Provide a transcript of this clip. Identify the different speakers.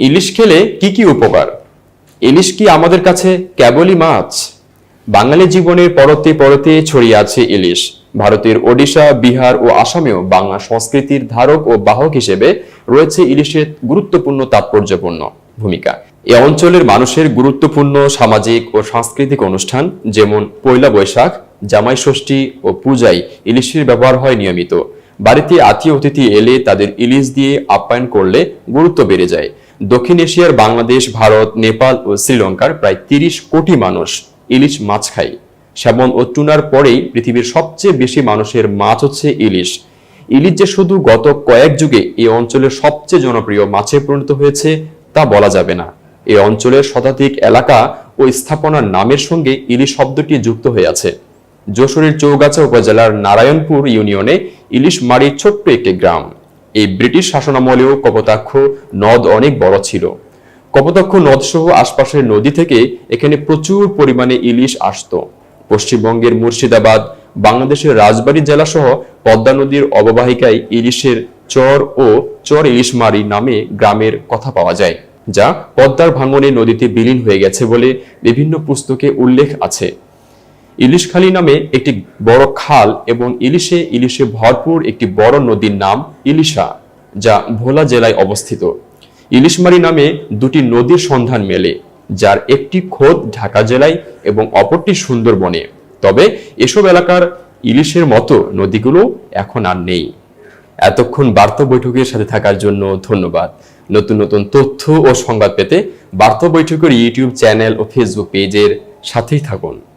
Speaker 1: ইলিশ খেলে কি কি উপকার? ইলিশ কি আমাদের কাছে কেবলই মাছ? বাঙালি জীবনের পরতে পরতে ছড়িয়ে আছে ইলিশ। ভারতের ওডিশা, বিহার ও আসামেও বাংলা সংস্কৃতির ধারক ও বাহক হিসেবে রয়েছে ইলিশের গুরুত্বপূর্ণ তাৎপর্যপূর্ণ ভূমিকা। এ অঞ্চলের মানুষের গুরুত্বপূর্ণ সামাজিক ও সাংস্কৃতিক অনুষ্ঠান যেমন পয়লা বৈশাখ জামাই ষষ্ঠী ও পূজায় ইলিশের ব্যবহার হয় নিয়মিত। বাড়িতে আত্মীয় অতিথি এলে তাদের ইলিশ দিয়ে আপ্যায়ন করলে গুরুত্ব বেড়ে যায়। দক্ষিণ এশিয়ার বাংলাদেশ, ভারত, নেপাল ও শ্রীলঙ্কার প্রায় তিরিশ কোটি মানুষ ইলিশ মাছ খায়। শ্যামন ও টুনার পরেই পৃথিবীর সবচেয়ে বেশি মানুষের মাছ হচ্ছে ইলিশ। ইলিশ যে শুধু গত কয়েক যুগে এই অঞ্চলের সবচেয়ে জনপ্রিয় মাছে পরিণত হয়েছে তা বলা যাবে না। এই অঞ্চলের শতাধিক এলাকা ও স্থাপনার নামের সঙ্গে ইলিশ শব্দটি যুক্ত হয়ে আছে। যশোরের চৌগাছা উপজেলার নারায়ণপুর ইউনিয়নে ইলিশ মারির ছোট্ট একটি গ্রাম। এই ব্রিটিশ শাসনামলেও কপোতাক্ষ নদ অনেক বড় ছিল। কপোতাক্ষ নদ সহ আশপাশের নদী থেকে এখানে প্রচুর পরিমাণে ইলিশ আসতো। পশ্চিমবঙ্গের মুর্শিদাবাদ, বাংলাদেশের রাজবাড়ী জেলা সহ পদ্মা নদীর অববাহিকায় ইলিশের চর ও চর ইলিশমারি নামে গ্রামের কথা পাওয়া যায়, যা পদ্মার ভাঙনে নদীতে বিলীন হয়ে গেছে বলে বিভিন্ন পুস্তকে উল্লেখ আছে। ইলিশখালী নামে একটি বড় খাল এবং ইলিশে ইলিশে ভরপুর একটি বড় নদীর নাম ইলিশা, যা ভোলা জেলায় অবস্থিত। ইলিশমারি নামে দুটি নদীর সন্ধান মেলে, যার একটি খোদ ঢাকা জেলায় এবং অপরটি সুন্দরবনে। তবে এসব এলাকার ইলিশের মতো নদীগুলো এখন আর নেই। এতক্ষণ বার্তা বৈঠকের সাথে থাকার জন্য ধন্যবাদ। নতুন নতুন তথ্য ও সংবাদ পেতে বার্তা বৈঠকের ইউটিউব চ্যানেল ও ফেসবুক পেজের সাথেই থাকুন।